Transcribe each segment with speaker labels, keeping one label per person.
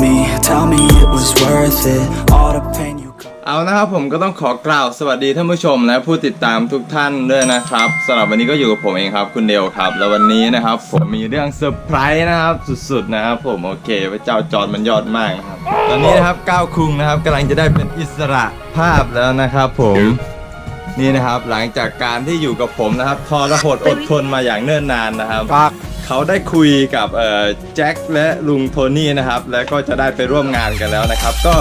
Speaker 1: me. Tell me it was worth it. All the pain you
Speaker 2: เอานะครับผมก็ต้องขอกล่าวสวัสดีท่านผู้ชมและผู้ติดตามทุกท่านด้วยนะครับสำหรับวันนี้ก็อยู่กับผมเองครับคุณเดวครับ แล้ววันนี้นะครับผมมีเรื่องเซอร์ไพรส์นะครับสุดๆนะครับผมโอเคพระเจ้าจอร์ดมันยอดมากนะครับตอนนี้นะครับก้าวคุงนะครับกำลังจะได้เป็นอิสระภาพแล้วนะครับผมนี่นะครับหลังจากการที่อยู่กับผมนะครับทอรหดอดทนมาอย่างเนิ่นนานนะครับ เขาได้คุยกับเอ่อแจ็คและลุงโทนี่นะครับ แล้วก็จะได้ไปร่วมงานกันแล้วนะครับ ก็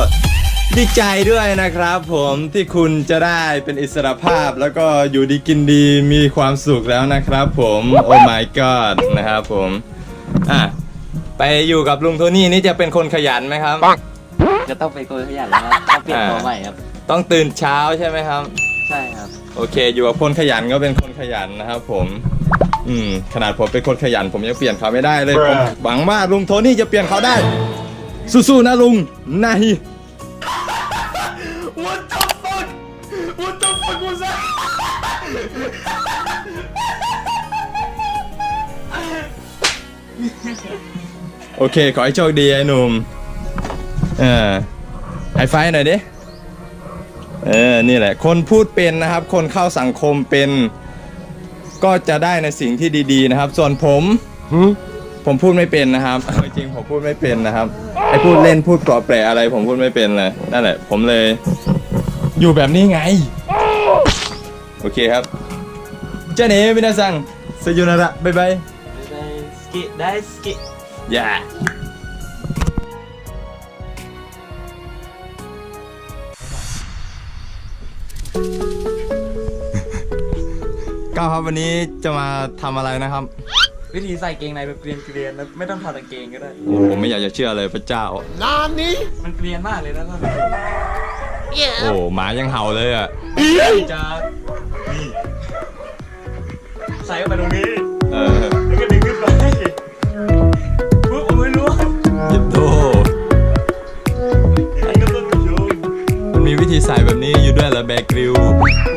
Speaker 2: ดีใจด้วยนะครับผมที่คุณจะได้เป็นอิสรภาพแล้วก็อยู่ดีกินดีมีความสุขแล้วนะครับผมโอ้ my god นะครับผมอะไปอยู่กับลุงโทนี่นี่จะเป็นคนขยันไหมครับ
Speaker 3: จะต้องเป็นคนขยันแล้วครับต้องเปลี่ยนตัวใหม่ครับ
Speaker 2: ต้องตื่นเช้าใช่ไหมครับ
Speaker 3: ใช่ครับ
Speaker 2: โอเค อยู่กับคนขยันก็เป็นคนขยันนะครับผม อืมขนาดผมเป็นคนขยัน ผมยังเปลี่ยนเขาไม่ได้เลยผมหวังว่าลุงโทนี่จะเปลี่ยนเขาได้ สู้ๆนะลุงนาย What the fuck What the fuck was that โอเค ขอให้โชคดีไอ้หนุ่มเออไฮไฟว์หน่อยดิ เออ นี่แหละ คนพูดเป็นนะครับ คนเข้าสังคมเป็น ก็จะได้ในสิ่งที่ดีๆนะครับ ส่วนผมผมพูดไม่เป็นนะครับเอาจริงๆผมพูดไม่เป็นนะครับไอ้พูดเล่นพูดเปลาะแปลอะไร ผมพูดไม่เป็นเลยนั่นแหละ ผมเลย อยู่แบบนี้ไง โอเคครับ เจ้าเนมินาซังสยุนาระบ๊ายบาย
Speaker 3: ได้สกิได้สกิ
Speaker 2: อย่า ก้าวครับวันนี้จะมาทำอะไรนะครับ
Speaker 3: วิธีใส่เกงในแบบเกรียนเกรียนๆแล้วไม่ต้องถอดกางเกงก็ได้
Speaker 2: โอ้ผมไม่อยากจะเชื่อเลยพระเจ้า
Speaker 3: มันเกรียนมากเลยนะท่าน
Speaker 2: โอ้หมายังเห่าเลยอะ
Speaker 3: จะนี่ใส่เข้าไปตรงนี้
Speaker 2: เออ
Speaker 3: แล้วก็ดึงขึ้นไปปุ๊บโอ้ยรู้
Speaker 2: หยิบโต
Speaker 3: อันนี้ก็ต้นผู้ชม
Speaker 2: มันมีวิธีใส่แบบนี้อยู่ด้วยเหรอแบกริว
Speaker 3: พี่ขึ้นมาเอ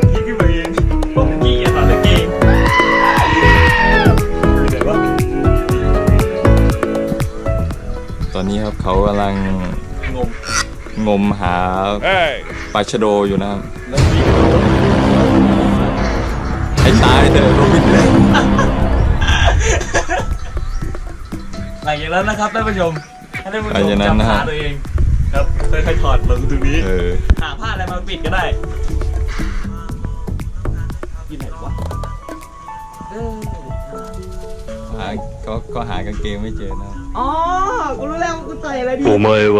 Speaker 3: อ
Speaker 2: นนี้ครับเขากำลัง
Speaker 3: งม
Speaker 2: งมหาปลาชะโดอยู่นะครับ
Speaker 3: แล้วพี่
Speaker 2: ให้ตายเถอะโรบินเลย
Speaker 3: หลังจากนั้นนะครับท่านผู้ชมให้ท่านผู้ช
Speaker 2: หลัง
Speaker 3: ม
Speaker 2: จากนั้นนะ
Speaker 3: จำ
Speaker 2: ฮะ
Speaker 3: ขาตัวเองครับค่อยๆถอดลงตรงนี้
Speaker 2: เออ
Speaker 3: หาผ้าอะไรมาปิดก็ได้อยู่ไหนวะเออ
Speaker 2: หาก็ก็หากางเกงไม่เจอนะครับ
Speaker 3: อ๋อ กูรู้แล้วว่ากูใส่อะไรดี
Speaker 4: お前は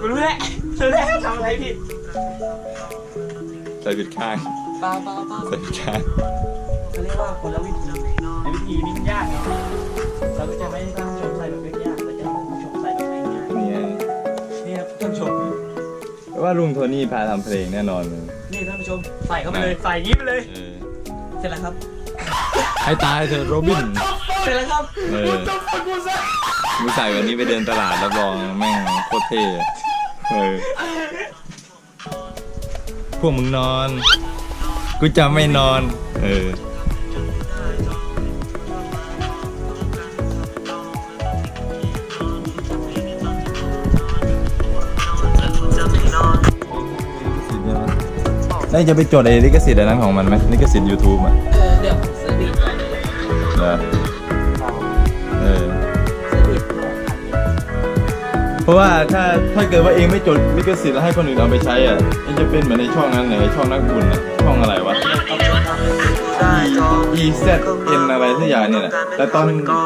Speaker 3: กูรู้แล้วรู้แล้วทำอะไรผิด
Speaker 2: ใส่ผิดข้าง
Speaker 3: เปล่าเปล่าเปล่า
Speaker 2: ใส่ผิดข้าง
Speaker 3: เขาเรียกว่าคนละวิธีไอ้วิธีนี้มันยากไงเราก็จะไม่ให้ท่านผู้ชมใส่แบบยากเราจะให้ท่านผู้ชมใส่แบบง่าย
Speaker 2: นี่ไง
Speaker 3: ๆนี่ครับท่านผู้ชม
Speaker 2: ว่าลุงโทนี่พาทำเพลงแน่นอนเลย
Speaker 3: นี่ท่านผู้ชมใส่เข้าไปเลยใส่อย่างนี้ไปเลย
Speaker 2: เออ
Speaker 3: เสร็จแล้วครับ
Speaker 2: ให้ตายเถอะโรบิน
Speaker 3: เสร็จแล้วครับ
Speaker 2: เออมึงใส่วันนี้ไปเดินตลาดรับรองแม่งโคตรเท่อะเออพวกมึงนอน กูจะไม่นอน เออน่าจะไปจดไอ้ลิขสิทธิ์อันนั้นของมันไหมลิขสิทธิ์ YouTube อะ
Speaker 3: เออ
Speaker 2: เหรอเออ
Speaker 3: ซื้อบีท
Speaker 2: เพราะว่าถ้าถ้าเกิดว่าเองไม่จดลิขสิทธิ์แล้วให้คนอื่นเอาไปใช้อะเองจะเป็นเหมือนในช่องนั้นเลยช่องนักบุญอะช่องอะไรวะ E Z N อะไรสักอย่างเนี่ยแหละแต่ตอน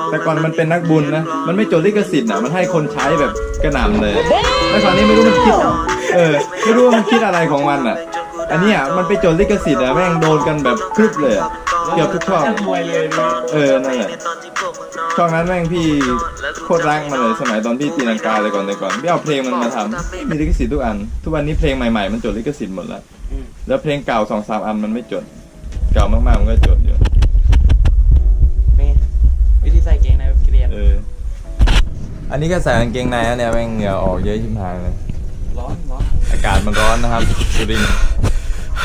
Speaker 2: แต่ก่อนมันเป็นนักบุญนะ มันไม่จดลิขสิทธิ์อะ มันให้คนใช้แบบกระหน่ำเลยแล้วคราวนี้ไม่รู้มันคิด เออ ไม่รู้ว่ามันคิดอะไรของมันอะ อันเนี้ยมันไปจดลิขสิทธิ์อะแม่งโดนกันแบบครึบเลยอะ เกือบทุกช่อง
Speaker 3: จะรวยเลยนี่
Speaker 2: เออ นั่นแหละ ช่องนั้นแม่งพี่โคตรรักมันเลยสมัยตอนพี่ตีลังกาเลยก่อนแต่ก่อนพี่เอาเพลงมันมาทำมีลิขสิทธิ์ทุกอัน ทุกวันนี้เพลงใหม่ๆมันจดลิขสิทธิ์หมดแล้ว แล้วเพลงเก่าสองสามอันมันไม่จด เก่ามากๆมันก็จดอยู่
Speaker 3: เป็นวิธีใส่เกงในแบบเกลียน
Speaker 2: เออ อันนี้ก็ใส่กางเกงในนะเนี่ยแม่งเหงื่อออกเยอะชิบหายเลย
Speaker 3: ร้อนร้อน
Speaker 2: อากาศมันร้อนนะครับสุรินทร์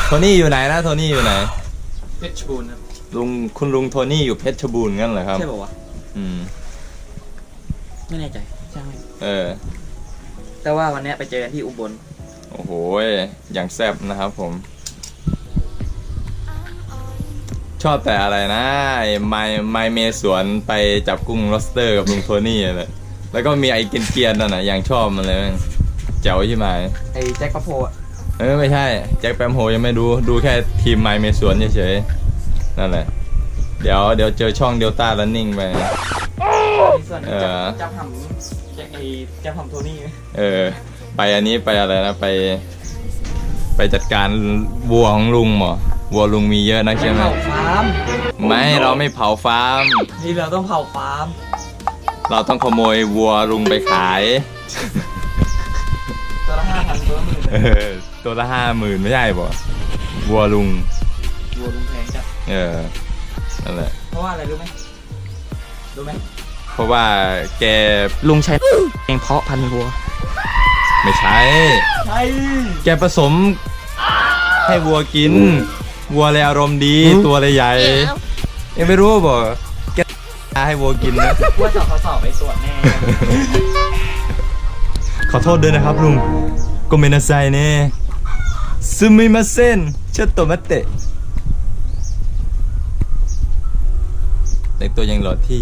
Speaker 2: โทนี่อยู่ไหนนะโทนี่อยู่ไหน
Speaker 3: เพชรบูรณ์ครับ
Speaker 2: ลุงคุณลุงโทนี่อยู่เพชรบูรณ์งั้นเหรอครับ
Speaker 3: ใช่ป่าวะ
Speaker 2: อืม
Speaker 3: ไม่แน่ใจใช่ไหม
Speaker 2: เออ
Speaker 3: แต่ว่าวันเนี้ยไปเจอกันที่อุบล
Speaker 2: โอ้โหอย่างแซ่บนะครับผม ชอบแต่อะไรนะไอ้ไมไมเมสวนไปจับกุ้งลอสเตอร์กับลุงโทนี่เลยแล้วก็มีไอ้เกรียนๆนั่นน่ะยังชอบมันเลยแม่งเจ๋วใช่ไหม
Speaker 3: ไอ้แจ็คปะโพอะ
Speaker 2: เออไม่ใช่ แจ็คแปมโฮยังไม่ดูดูแค่ทีมไมเมสวนเฉยๆ นั่นแหละ เดี๋ยวเดี๋ยวเจอช่องเดลต้ารันนิ่งไป
Speaker 3: มีส่วน
Speaker 2: เออ
Speaker 3: จับหำแจ็คไอ้จับหำโทนี่
Speaker 2: เออ ไปอันนี้ไปอะไรนะไป ไปจัดการวัวของลุงหมอวัวลุงมีเยอะนะใช่ไหม
Speaker 3: เผาฟาร์ม
Speaker 2: ไม่เราไม่เผาฟาร์ม
Speaker 3: นี่เราต้องเผาฟาร์ม
Speaker 2: เราต้องขโมยวัวลุงไปขาย
Speaker 3: ตัวละห้าพันตัวละหมื่น
Speaker 2: เออ ตัวละห้าหมื่นไม่ใช่ป่ะวัวลุง
Speaker 3: วัวลุงแพงจัด
Speaker 2: เออนั่นแหละ
Speaker 3: เพราะว่าอะไรรู้ไหมรู้ไหม
Speaker 2: เพราะว่าแก
Speaker 3: ลุงใช้เองเพาะพันธุ์วัว
Speaker 2: ไม่ใช่
Speaker 3: ใช่
Speaker 2: แกผสมให้วัวกิน วัวเลยอารมณ์ดีตัวเลยใหญ่ยังไม่รู้บอกแกให้วัวกินนะ
Speaker 3: ว่าจะเขาสอบไปตรวจแน่
Speaker 2: ขอโทษด้วยนะครับลุงโกเมนาไซเน่ซึมิมาเซนเชตโตมาเตะ แต่งตัวยังหล่อที่